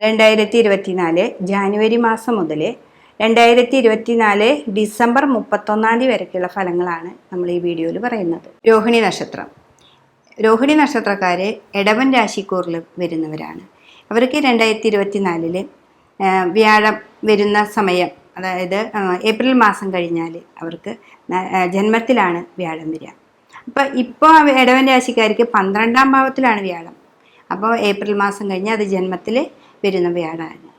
രണ്ടായിരത്തി ഇരുപത്തിനാല് ജാനുവരി മാസം മുതൽ രണ്ടായിരത്തി ഇരുപത്തിനാല് ഡിസംബർ മുപ്പത്തൊന്നാം തീയതി വരയ്ക്കുള്ള ഫലങ്ങളാണ് നമ്മൾ ഈ വീഡിയോയിൽ പറയുന്നത്. രോഹിണി നക്ഷത്രം. രോഹിണി നക്ഷത്രക്കാർ ഇടവൻ രാശിക്കൂറിൽ വരുന്നവരാണ്. അവർക്ക് രണ്ടായിരത്തി ഇരുപത്തിനാലിൽ വ്യാഴം വരുന്ന സമയം അതായത് ഏപ്രിൽ മാസം കഴിഞ്ഞാൽ അവർക്ക് ജന്മത്തിലാണ് വ്യാഴം വരിക. അപ്പോൾ ഇപ്പോൾ ഇടവൻ രാശിക്കാർക്ക് പന്ത്രണ്ടാം ഭാവത്തിലാണ് വ്യാഴം. അപ്പോൾ ഏപ്രിൽ മാസം കഴിഞ്ഞാൽ അത് ജന്മത്തിൽ വരുന്ന വ്യാഴമാണ്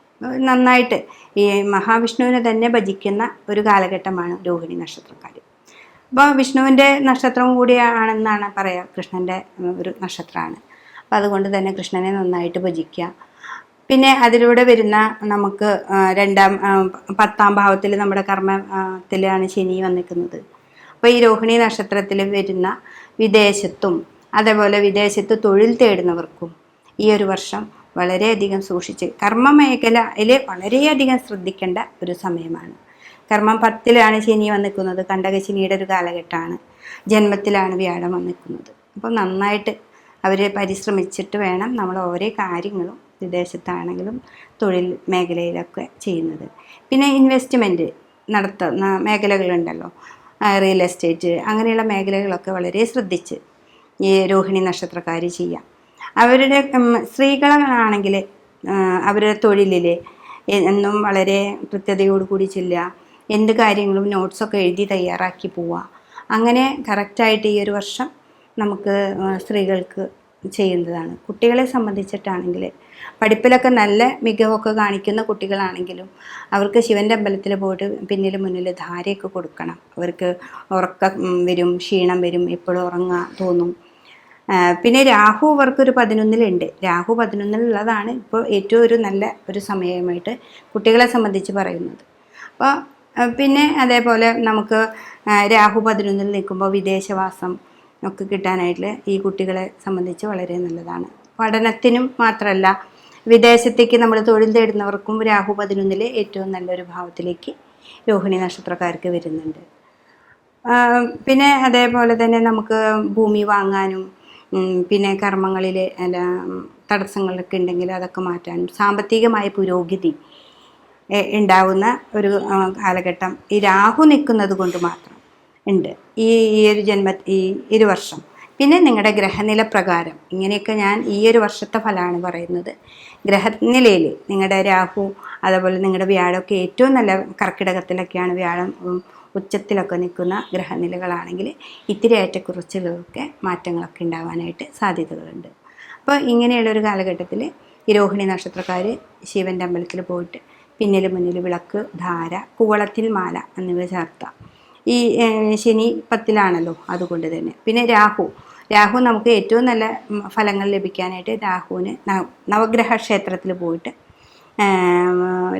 നന്നായിട്ട് ഈ മഹാവിഷ്ണുവിനെ തന്നെ ഭജിക്കുന്ന ഒരു കാലഘട്ടമാണ് രോഹിണി നക്ഷത്രക്കാർ അപ്പോൾ വിഷ്ണുവിന്റെ നക്ഷത്രം കൂടിയാണെന്നാണ് പറയുക കൃഷ്ണന്റെ ഒരു നക്ഷത്രമാണ്. അപ്പോൾ അതുകൊണ്ട് തന്നെ കൃഷ്ണനെ നന്നായിട്ട് ഭജിക്കുക. പിന്നെ അതിലൂടെ വരുന്ന നമുക്ക് രണ്ടാം പത്താം ഭാവത്തിൽ നമ്മുടെ കർമ്മത്തിലാണ് ശനി വന്നിരിക്കുന്നത്. അപ്പോൾ ഈ രോഹിണി നക്ഷത്രത്തിൽ വരുന്ന വിദേശത്തും അതേപോലെ വിദേശത്ത് തൊഴിൽ തേടുന്നവർക്കും ഈ ഒരു വർഷം വളരെയധികം സൂക്ഷിച്ച് കർമ്മ മേഖലയിൽ വളരെയധികം ശ്രദ്ധിക്കേണ്ട ഒരു സമയമാണ്. കർമ്മം പത്തിലാണ് ശനി വന്നിരിക്കുന്നത് കണ്ടകശനിയുടെ ഒരു കാലഘട്ടമാണ്. ജന്മത്തിലാണ് വ്യാഴം വന്നിരിക്കുന്നത് അപ്പോൾ നന്നായിട്ട് അവരെ പരിശ്രമിച്ചിട്ട് വേണം നമ്മൾ ഓരോ കാര്യങ്ങളും വിദേശത്താണെങ്കിലും തൊഴിൽ മേഖലയിലൊക്കെ ചെയ്യുന്നത്. പിന്നെ ഇൻവെസ്റ്റ്മെന്റ് നടത്തുന്ന മേഖലകളുണ്ടല്ലോ. റിയൽ എസ്റ്റേറ്റ് അങ്ങനെയുള്ള മേഖലകളൊക്കെ വളരെ ശ്രദ്ധിച്ച് ഈ രോഹിണി നക്ഷത്രക്കാർ ചെയ്യാം. അവരുടെ സ്ത്രീകളാണെങ്കിൽ അവരുടെ തൊഴിലിൽ എന്നും വളരെ കൃത്യതയോടുകൂടി ചെല്ലുക എന്ത് കാര്യങ്ങളും നോട്ട്സൊക്കെ എഴുതി തയ്യാറാക്കി പോവുക. അങ്ങനെ കറക്റ്റായിട്ട് ഈ ഒരു വർഷം നമുക്ക് സ്ത്രീകൾക്ക് ചെയ്യുന്നതാണ്. കുട്ടികളെ സംബന്ധിച്ചിട്ടാണെങ്കിൽ പഠിപ്പിലൊക്കെ നല്ല മികവൊക്കെ കാണിക്കുന്ന കുട്ടികളാണെങ്കിലും അവർക്ക് ശിവന്റെ അമ്പലത്തിൽ പോയിട്ട് പിന്നിൽ മുന്നിൽ ധാരയൊക്കെ കൊടുക്കണം. അവർക്ക് ഉറക്കം വരും ക്ഷീണം വരും എപ്പോഴും ഉറങ്ങാൻ തോന്നും. പിന്നെ രാഹു അവർക്കൊരു പതിനൊന്നിലുണ്ട്. രാഹു പതിനൊന്നിലുള്ളതാണ് ഇപ്പോൾ ഏറ്റവും ഒരു നല്ല ഒരു സമയമായിട്ട് കുട്ടികളെ സംബന്ധിച്ച് പറയുന്നത്. അപ്പോൾ പിന്നെ അതേപോലെ നമുക്ക് രാഹു പതിനൊന്നിൽ നിൽക്കുമ്പോൾ വിദേശവാസം ഒക്കെ കിട്ടാനായിട്ട് ഈ കുട്ടികളെ സംബന്ധിച്ച് വളരെ നല്ലതാണ്. പഠനത്തിനും മാത്രമല്ല വിദേശത്തേക്ക് നമ്മൾ തൊഴിൽ തേടുന്നവർക്കും രാഹു പതിനൊന്നിലെ ഏറ്റവും നല്ലൊരു ഭാവത്തിലേക്ക് രോഹിണി നക്ഷത്രക്കാർക്ക് വരുന്നുണ്ട്. പിന്നെ അതേപോലെ തന്നെ നമുക്ക് ഭൂമി വാങ്ങാനും പിന്നെ കർമ്മങ്ങളിൽ അല്ല തടസ്സങ്ങളൊക്കെ ഉണ്ടെങ്കിൽ അതൊക്കെ മാറ്റാനും സാമ്പത്തികമായ പുരോഗതി ഉണ്ടാവുന്ന ഒരു കാലഘട്ടം ഈ രാഹു നിൽക്കുന്നത് കൊണ്ട് മാത്രം ഉണ്ട്. ഈ ഈ ഒരു ജന്മ ഈ ഇരു വർഷം. പിന്നെ നിങ്ങളുടെ ഗ്രഹനില പ്രകാരം ഇങ്ങനെയൊക്കെ ഞാൻ ഈ ഒരു വർഷത്തെ ഫലമാണ് പറയുന്നത്. ഗ്രഹനിലയിൽ നിങ്ങളുടെ രാഹു അതേപോലെ നിങ്ങളുടെ വ്യാഴമൊക്കെ ഏറ്റവും നല്ല കർക്കിടകത്തിലൊക്കെയാണ് വ്യാഴം ഉച്ചത്തിലൊക്കെ നിൽക്കുന്ന ഗ്രഹനിലകളാണെങ്കിൽ ഇത്തിരി ഏറ്റക്കുറച്ചിലൊക്കെ മാറ്റങ്ങളൊക്കെ ഉണ്ടാവാനായിട്ട് സാധ്യതകളുണ്ട്. അപ്പോൾ ഇങ്ങനെയുള്ള ഒരു കാലഘട്ടത്തിൽ ഈ രോഹിണി നക്ഷത്രക്കാർ ശിവന്റെ അമ്പലത്തിൽ പോയിട്ട് പിന്നിൽ മുന്നിൽ വിളക്ക് ധാര കൂവളത്തിൽ മാല എന്നിവ ചേർത്താം. ഈ ശനി പത്തിലാണല്ലോ അതുകൊണ്ട് തന്നെ. പിന്നെ രാഹു. രാഹു നമുക്ക് ഏറ്റവും നല്ല ഫലങ്ങൾ ലഭിക്കാനായിട്ട് രാഹുവിന് നവഗ്രഹ ക്ഷേത്രത്തിൽ പോയിട്ട്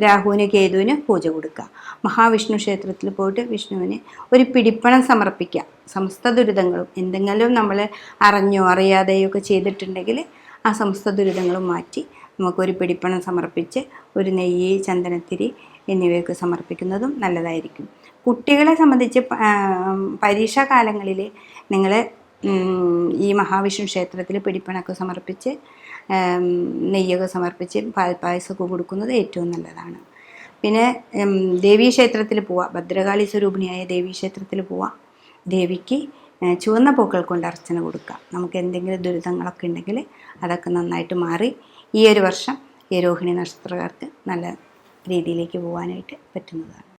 രാഹുവിന് കേതുവിന് പൂജ കൊടുക്കുക. മഹാവിഷ്ണു ക്ഷേത്രത്തിൽ പോയിട്ട് വിഷ്ണുവിന് ഒരു പിടിപ്പണം സമർപ്പിക്കുക. സമസ്ത ദുരിതങ്ങളും എന്തെങ്കിലും നമ്മൾ അറിഞ്ഞോ അറിയാതെയോ ഒക്കെ ചെയ്തിട്ടുണ്ടെങ്കിൽ ആ സമസ്ത ദുരിതങ്ങളും മാറ്റി നമുക്കൊരു പിടിപ്പണം സമർപ്പിച്ച് ഒരു നെയ്യ് ചന്ദനത്തിരി എന്നിവയൊക്കെ സമർപ്പിക്കുന്നതും നല്ലതായിരിക്കും. കുട്ടികളെ സംബന്ധിച്ച് പരീക്ഷാ കാലങ്ങളിൽ നിങ്ങൾ ഈ മഹാവിഷ്ണു ക്ഷേത്രത്തിൽ പിടിപ്പണമൊക്കെ സമർപ്പിച്ച് നെയ്യൊക്കെ സമർപ്പിച്ച് പാൽപ്പായസമൊക്കെ കൊടുക്കുന്നത് ഏറ്റവും നല്ലതാണ്. പിന്നെ ദേവീക്ഷേത്രത്തിൽ പോവാം. ഭദ്രകാളി സ്വരൂപിണിയായ ദേവീക്ഷേത്രത്തിൽ പോവാം. ദേവിക്ക് ചുവന്ന പൂക്കൾ കൊണ്ട് അർച്ചന കൊടുക്കുക നമുക്ക് എന്തെങ്കിലും ദുരിതങ്ങളൊക്കെ ഉണ്ടെങ്കിൽ അതൊക്കെ നന്നായിട്ട് മാറി ഈ ഒരു വർഷം ഈ രോഹിണി നക്ഷത്രക്കാർക്ക് നല്ല രീതിയിലേക്ക് പോകാനായിട്ട് പറ്റുന്നതാണ്.